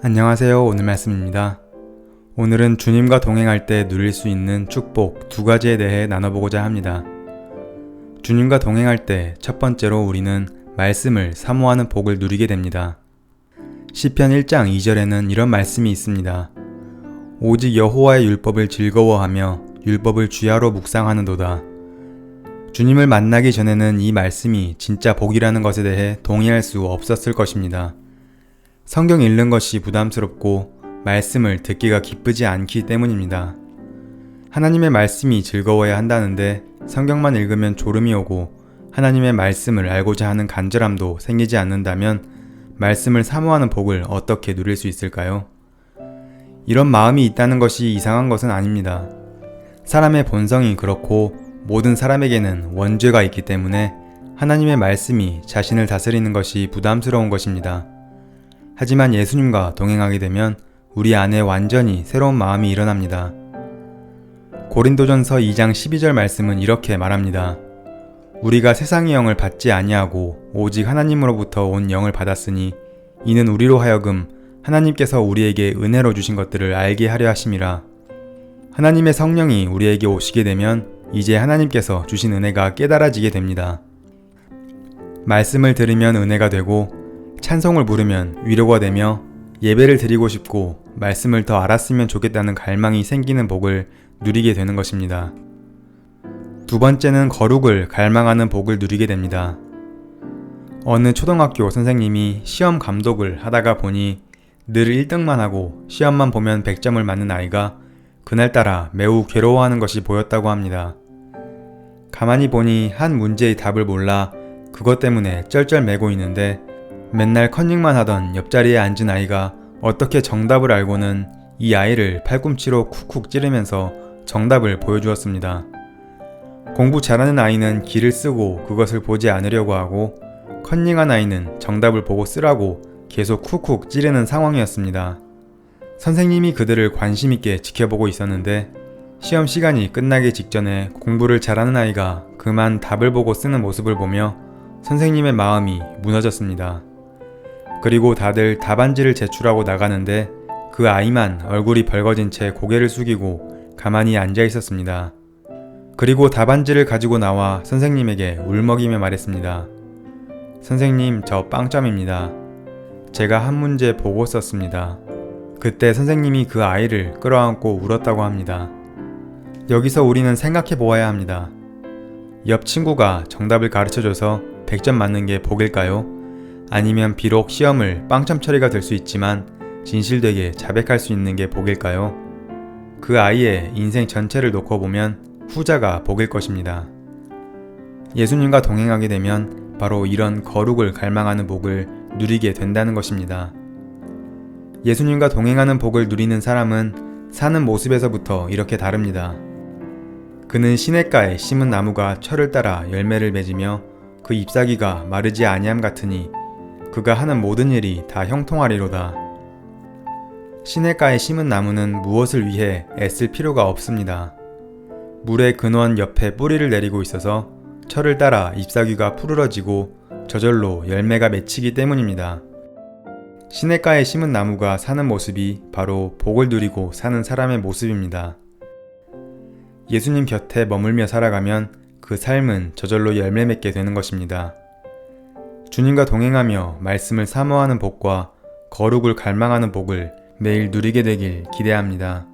안녕하세요. 오늘 말씀입니다. 오늘은 주님과 동행할 때 누릴 수 있는 축복 두 가지에 대해 나눠보고자 합니다. 주님과 동행할 때 첫 번째로 우리는 말씀을 사모하는 복을 누리게 됩니다. 시편 1장 2절에는 이런 말씀이 있습니다. 오직 여호와의 율법을 즐거워하며 율법을 주야로 묵상하는도다. 주님을 만나기 전에는 이 말씀이 진짜 복이라는 것에 대해 동의할 수 없었을 것입니다. 성경 읽는 것이 부담스럽고 말씀을 듣기가 기쁘지 않기 때문입니다. 하나님의 말씀이 즐거워야 한다는데 성경만 읽으면 졸음이 오고 하나님의 말씀을 알고자 하는 간절함도 생기지 않는다면 말씀을 사모하는 복을 어떻게 누릴 수 있을까요? 이런 마음이 있다는 것이 이상한 것은 아닙니다. 사람의 본성이 그렇고 모든 사람에게는 원죄가 있기 때문에 하나님의 말씀이 자신을 다스리는 것이 부담스러운 것입니다. 하지만 예수님과 동행하게 되면 우리 안에 완전히 새로운 마음이 일어납니다. 고린도전서 2장 12절 말씀은 이렇게 말합니다. 우리가 세상의 영을 받지 아니하고 오직 하나님으로부터 온 영을 받았으니 이는 우리로 하여금 하나님께서 우리에게 은혜로 주신 것들을 알게 하려 하심이라. 하나님의 성령이 우리에게 오시게 되면 이제 하나님께서 주신 은혜가 깨달아지게 됩니다. 말씀을 들으면 은혜가 되고 찬송을 부르면 위로가 되며 예배를 드리고 싶고 말씀을 더 알았으면 좋겠다는 갈망이 생기는 복을 누리게 되는 것입니다. 두 번째는 거룩을 갈망하는 복을 누리게 됩니다. 어느 초등학교 선생님이 시험 감독을 하다가 보니 늘 1등만 하고 시험만 보면 100점을 맞는 아이가 그날따라 매우 괴로워하는 것이 보였다고 합니다. 가만히 보니 한 문제의 답을 몰라 그것 때문에 쩔쩔매고 있는데 맨날 컨닝만 하던 옆자리에 앉은 아이가 어떻게 정답을 알고는 이 아이를 팔꿈치로 쿡쿡 찌르면서 정답을 보여주었습니다. 공부 잘하는 아이는 길을 쓰고 그것을 보지 않으려고 하고 컨닝한 아이는 정답을 보고 쓰라고 계속 쿡쿡 찌르는 상황이었습니다. 선생님이 그들을 관심있게 지켜보고 있었는데 시험 시간이 끝나기 직전에 공부를 잘하는 아이가 그만 답을 보고 쓰는 모습을 보며 선생님의 마음이 무너졌습니다. 그리고 다들 답안지를 제출하고 나가는데 그 아이만 얼굴이 벌거진 채 고개를 숙이고 가만히 앉아 있었습니다. 그리고 답안지를 가지고 나와 선생님에게 울먹이며 말했습니다. 선생님, 저 빵점입니다. 제가 한 문제 보고 썼습니다. 그때 선생님이 그 아이를 끌어안고 울었다고 합니다. 여기서 우리는 생각해 보아야 합니다. 옆 친구가 정답을 가르쳐줘서 100점 맞는 게 복일까요? 아니면 비록 시험을 빵점 처리가 될 수 있지만 진실되게 자백할 수 있는 게 복일까요? 그 아이의 인생 전체를 놓고 보면 후자가 복일 것입니다. 예수님과 동행하게 되면 바로 이런 거룩을 갈망하는 복을 누리게 된다는 것입니다. 예수님과 동행하는 복을 누리는 사람은 사는 모습에서부터 이렇게 다릅니다. 그는 시냇가에 심은 나무가 철을 따라 열매를 맺으며 그 잎사귀가 마르지 아니함 같으니 그가 하는 모든 일이 다 형통하리로다. 시냇가에 심은 나무는 무엇을 위해 애쓸 필요가 없습니다. 물의 근원 옆에 뿌리를 내리고 있어서 철을 따라 잎사귀가 푸르러지고 저절로 열매가 맺히기 때문입니다. 시냇가에 심은 나무가 사는 모습이 바로 복을 누리고 사는 사람의 모습입니다. 예수님 곁에 머물며 살아가면 그 삶은 저절로 열매 맺게 되는 것입니다. 주님과 동행하며 말씀을 사모하는 복과 거룩을 갈망하는 복을 매일 누리게 되길 기대합니다.